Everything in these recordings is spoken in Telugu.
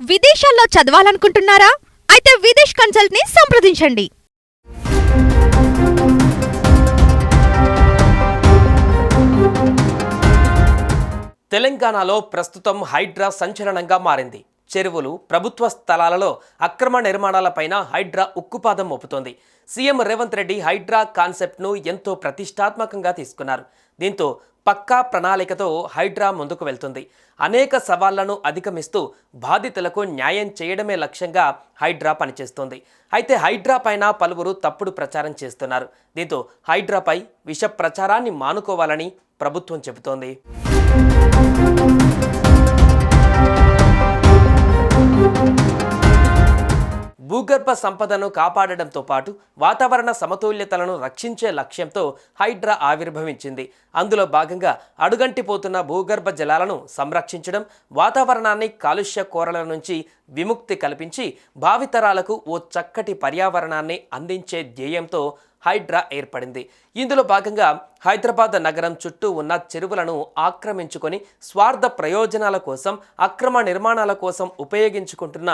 విదేశాల్లో చదవాలనుకుంటున్నారా? అయితే విదేశ్ కన్సల్ట్ని సంప్రదించండి. తెలంగాణలో ప్రస్తుతం హైడ్రా సంచలనంగా మారింది. చెరువులు ప్రభుత్వ స్థలాలలో అక్రమ నిర్మాణాలపైన హైడ్రా ఉక్కుపాదం మోపుతోంది. సీఎం రేవంత్ రెడ్డి హైడ్రా కాన్సెప్ట్ను ఎంతో ప్రతిష్టాత్మకంగా తీసుకున్నారు. దీంతో పక్కా ప్రణాళికతో హైడ్రా ముందుకు వెళ్తుంది. అనేక సవాళ్ళను అధిగమిస్తూ బాధితులకు న్యాయం చేయడమే లక్ష్యంగా హైడ్రా పనిచేస్తుంది. అయితే హైడ్రా పైన పలువురు తప్పుడు ప్రచారం చేస్తున్నారు. దీంతో హైడ్రాపై విష ప్రచారాన్ని మానుకోవాలని ప్రభుత్వం చెబుతోంది. భూగర్భ సంపదను కాపాడడంతో పాటు వాతావరణ సమతుల్యతలను రక్షించే లక్ష్యంతో హైడ్రా ఆవిర్భవించింది. అందులో భాగంగా అడుగంటిపోతున్న భూగర్భ జలాలను సంరక్షించడం వాతావరణాన్ని కాలుష్య కోరల నుంచి విముక్తి కల్పించి భావితరాలకు ఓ చక్కటి పర్యావరణాన్ని అందించే ధ్యేయంతో హైడ్రా ఏర్పడింది. ఇందులో భాగంగా హైదరాబాద్ నగరం చుట్టూ ఉన్న చెరువులను ఆక్రమించుకొని స్వార్థ ప్రయోజనాల కోసం అక్రమ నిర్మాణాల కోసం ఉపయోగించుకుంటున్న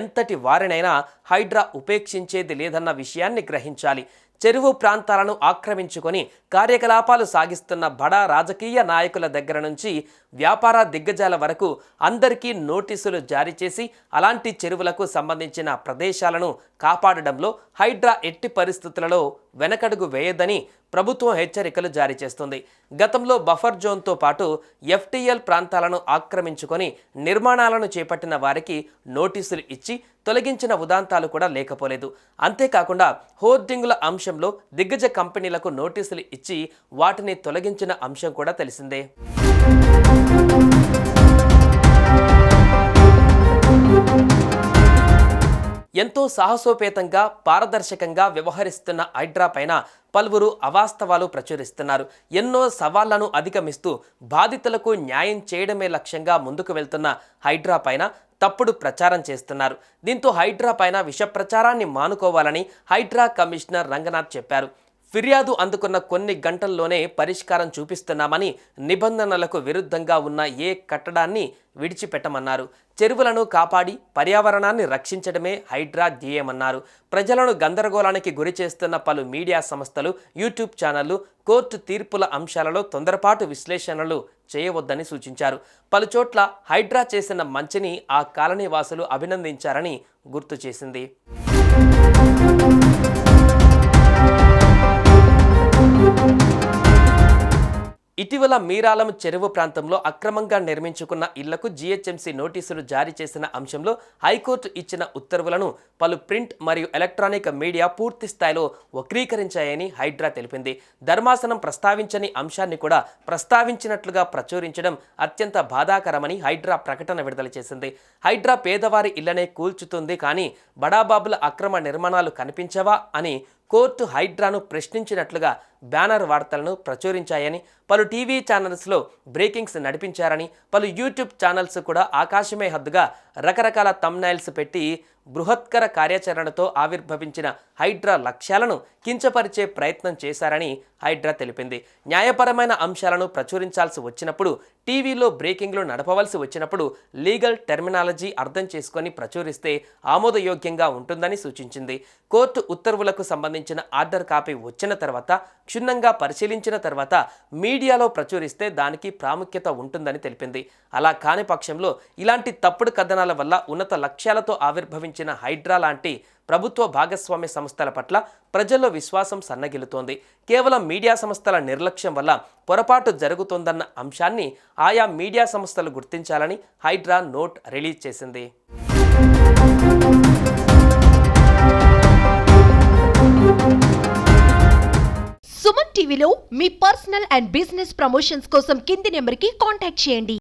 ఎంతటి వారినైనా హైడ్రా ఉపేక్షించేది లేదన్న విషయాన్ని గ్రహించాలి. చెరువు ప్రాంతాలను ఆక్రమించుకొని కార్యకలాపాలు సాగిస్తున్న బడా రాజకీయ నాయకుల దగ్గర నుంచి వ్యాపార దిగ్గజాల వరకు అందరికీ నోటీసులు జారీ చేసి అలాంటి చెరువులకు సంబంధించిన ప్రదేశాలను కాపాడడంలో హైడ్రా ఎట్టి పరిస్థితులలో వెనకడుగు వేయదని ప్రభుత్వం హెచ్చరికలు జారీ చేస్తుంది. గతంలో బఫర్ జోన్తో పాటు ఎఫ్టీఎల్ ప్రాంతాలను ఆక్రమించుకొని నిర్మాణాలను చేపట్టిన వారికి నోటీసులు ఇచ్చి తొలగించిన ఉదాంతాలు కూడా లేకపోలేదు. అంతేకాకుండా హోర్డింగుల అంశంలో దిగ్గజ కంపెనీలకు నోటీసులు ఇచ్చి వాటిని తొలగించిన అంశం కూడా తెలిసిందే. ఎంతో సాహసోపేతంగా పారదర్శకంగా వ్యవహరిస్తున్న హైడ్రా పైన పలువురు అవాస్తవాలు ప్రచురిస్తున్నారు. ఎన్నో సవాళ్ళను అధిగమిస్తూ బాధితులకు న్యాయం చేయడమే లక్ష్యంగా ముందుకు వెళ్తున్న హైడ్రా పైన తప్పుడు ప్రచారం చేస్తున్నారు. దీంతో హైడ్రా పైన విష ప్రచారాన్ని మానుకోవాలని హైడ్రా కమిషనర్ రంగనాథ్ చెప్పారు. ఫిర్యాదు అందుకున్న కొన్ని గంటల్లోనే పరిష్కారం చూపిస్తున్నామని నిబంధనలకు విరుద్ధంగా ఉన్న ఏ కట్టడాన్ని విడిచిపెట్టమన్నారు. చెరువులను కాపాడి పర్యావరణాన్ని రక్షించడమే హైడ్రా ధ్యేయమన్నారు. ప్రజలను గందరగోళానికి గురి చేస్తున్న పలు మీడియా సంస్థలు యూట్యూబ్ ఛానళ్ళు కోర్టు తీర్పుల అంశాలలో తొందరపాటు విశ్లేషణలు చేయవద్దని సూచించారు. పలుచోట్ల హైడ్రా చేసిన మంచిని ఆ కాలనీ వాసులు అభినందించారని గుర్తు చేసింది. ఇటీవల మీరాలం చెరువు ప్రాంతంలో అక్రమంగా నిర్మించుకున్న ఇళ్ళకు జీహెచ్ఎంసీ నోటీసులు జారీ చేసిన అంశంలో హైకోర్టు ఇచ్చిన ఉత్తర్వులను పలు ప్రింట్ మరియు ఎలక్ట్రానిక్ మీడియా పూర్తి స్థాయిలో వక్రీకరించాయని హైడ్రా తెలిపింది. ధర్మాసనం ప్రస్తావించని అంశాన్ని కూడా ప్రస్తావించినట్లుగా ప్రచురించడం అత్యంత బాధాకరమని హైడ్రా ప్రకటన విడుదల చేసింది. హైడ్రా పేదవారి ఇళ్ళనే కూల్చుతుంది కానీ బడాబాబుల అక్రమ నిర్మాణాలు కనిపించవా అని కోర్టు హైడ్రాను ప్రశ్నించినట్లుగా బ్యానర్ వార్తలను ప్రచురించాయని పలు టీవీ ఛానల్స్లో బ్రేకింగ్స్ నడిపించారని పలు యూట్యూబ్ ఛానల్స్ కూడా ఆకాశమే హద్దుగా రకరకాల తమ్నైల్స్ పెట్టి బృహత్కర కార్యాచరణతో ఆవిర్భవించిన హైడ్రా లక్ష్యాలను కించపరిచే ప్రయత్నం చేశారని హైడ్రా తెలిపింది. న్యాయపరమైన అంశాలను ప్రచురించాల్సి వచ్చినప్పుడు టీవీలో బ్రేకింగ్లు నడపవలసి వచ్చినప్పుడు లీగల్ టెర్మినాలజీ అర్థం చేసుకొని ప్రచురిస్తే ఆమోదయోగ్యంగా ఉంటుందని సూచించింది. కోర్టు ఉత్తర్వులకు సంబంధించిన ఆర్డర్ కాపీ వచ్చిన తర్వాత క్షుణ్ణంగా పరిశీలించిన తర్వాత మీడియాలో ప్రచురిస్తే దానికి ప్రాముఖ్యత ఉంటుందని తెలిపింది. అలా కాని పక్షంలో ఇలాంటి తప్పుడు కథనాల వల్ల ఉన్నత లక్ష్యాలతో ఆవిర్భవించిన హైడ్రా లాంటి ప్రభుత్వ భాగస్వామ్య సంస్థల పట్ల ప్రజల్లో విశ్వాసం సన్నగిలుతోంది కేవలం మీడియా సంస్థల నిర్లక్ష్యం వల్ల పొరపాటు జరుగుతోందన్న అంశాన్ని ఆయా మీడియా సంస్థలు గుర్తించాలని హైడ్రా నోట్ రిలీజ్ చేసింది. సుమన్ టీవీలో మీ పర్సనల్ అండ్ బిజినెస్ ప్రమోషన్స్ కోసం కింది నెంబర్కి కాంటాక్ట్ చేయండి.